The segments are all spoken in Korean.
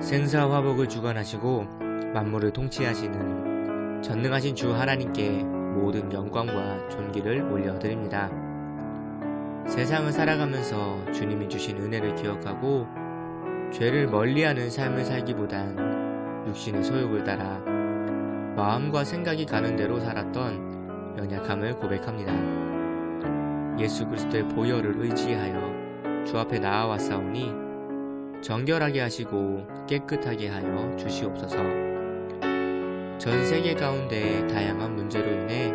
생사 화복을 주관하시고 만물을 통치하시는 전능하신 주 하나님께 모든 영광과 존귀를 올려드립니다. 세상을 살아가면서 주님이 주신 은혜를 기억하고 죄를 멀리하는 삶을 살기보단 육신의 소욕을 따라 마음과 생각이 가는 대로 살았던 연약함을 고백합니다. 예수 그리스도의 보혈을 의지하여 주 앞에 나아왔사오니 정결하게 하시고 깨끗하게 하여 주시옵소서. 전 세계 가운데 다양한 문제로 인해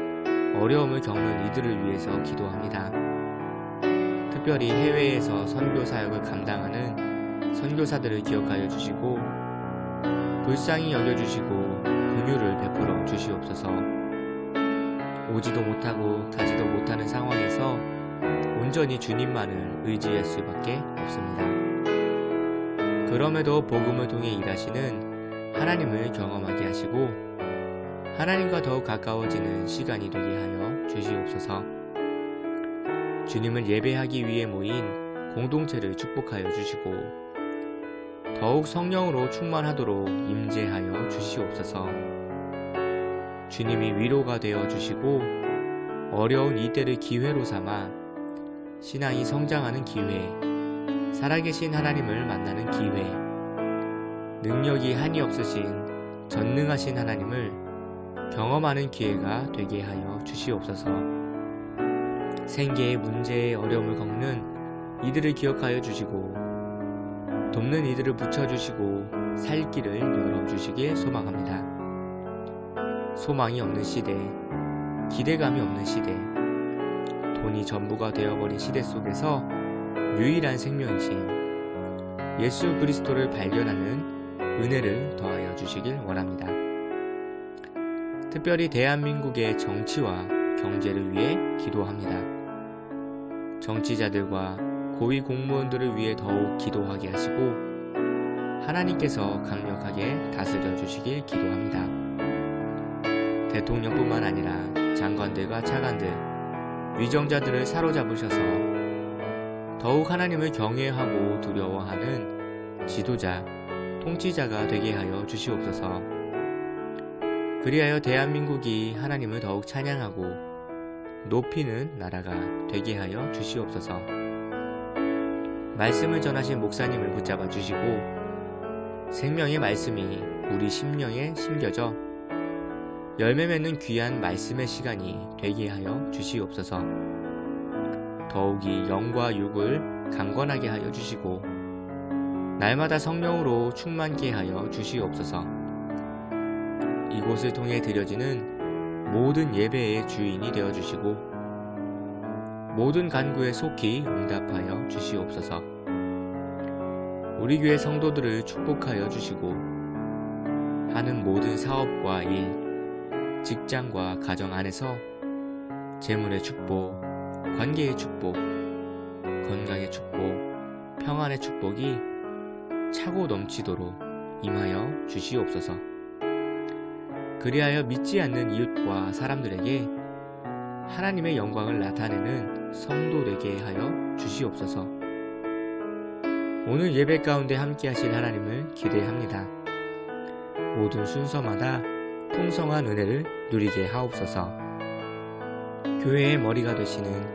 어려움을 겪는 이들을 위해서 기도합니다. 특별히 해외에서 선교 사역을 감당하는 선교사들을 기억하여 주시고 불쌍히 여겨 주시고 긍휼을 베풀어 주시옵소서. 오지도 못하고 가지도 못하는 상황에서 온전히 주님만을 의지할 수밖에 없습니다. 그럼에도 복음을 통해 일하시는 하나님을 경험하게 하시고 하나님과 더욱 가까워지는 시간이 되게 하여 주시옵소서. 주님을 예배하기 위해 모인 공동체를 축복하여 주시고 더욱 성령으로 충만하도록 임재하여 주시옵소서. 주님이 위로가 되어 주시고 어려운 이때를 기회로 삼아 신앙이 성장하는 기회, 살아계신 하나님을 만나는 기회, 능력이 한이 없으신 전능하신 하나님을 경험하는 기회가 되게 하여 주시옵소서. 생계의 문제에 어려움을 겪는 이들을 기억하여 주시고 돕는 이들을 붙여주시고 살 길을 열어주시길 소망합니다. 소망이 없는 시대, 기대감이 없는 시대, 돈이 전부가 되어버린 시대 속에서 유일한 생명이신 예수 그리스도를 발견하는 은혜를 더하여 주시길 원합니다. 특별히 대한민국의 정치와 경제를 위해 기도합니다. 정치자들과 고위 공무원들을 위해 더욱 기도하게 하시고 하나님께서 강력하게 다스려 주시길 기도합니다. 대통령뿐만 아니라 장관들과 차관들, 위정자들을 사로잡으셔서 더욱 하나님을 경외하고 두려워하는 지도자, 통치자가 되게 하여 주시옵소서. 그리하여 대한민국이 하나님을 더욱 찬양하고 높이는 나라가 되게 하여 주시옵소서. 말씀을 전하신 목사님을 붙잡아 주시고 생명의 말씀이 우리 심령에 심겨져 열매 맺는 귀한 말씀의 시간이 되게 하여 주시옵소서. 더욱이 영과 육을 강건하게 하여 주시고 날마다 성령으로 충만케 하여 주시옵소서. 이곳을 통해 드려지는 모든 예배의 주인이 되어 주시고 모든 간구에 속히 응답하여 주시옵소서. 우리 교회 성도들을 축복하여 주시고 하는 모든 사업과 일, 직장과 가정 안에서 재물의 축복, 관계의 축복, 건강의 축복, 평안의 축복이 차고 넘치도록 임하여 주시옵소서. 그리하여 믿지 않는 이웃과 사람들에게 하나님의 영광을 나타내는 성도 되게 하여 주시옵소서. 오늘 예배 가운데 함께 하실 하나님을 기대합니다. 모든 순서마다 풍성한 은혜를 누리게 하옵소서. 교회의 머리가 되시는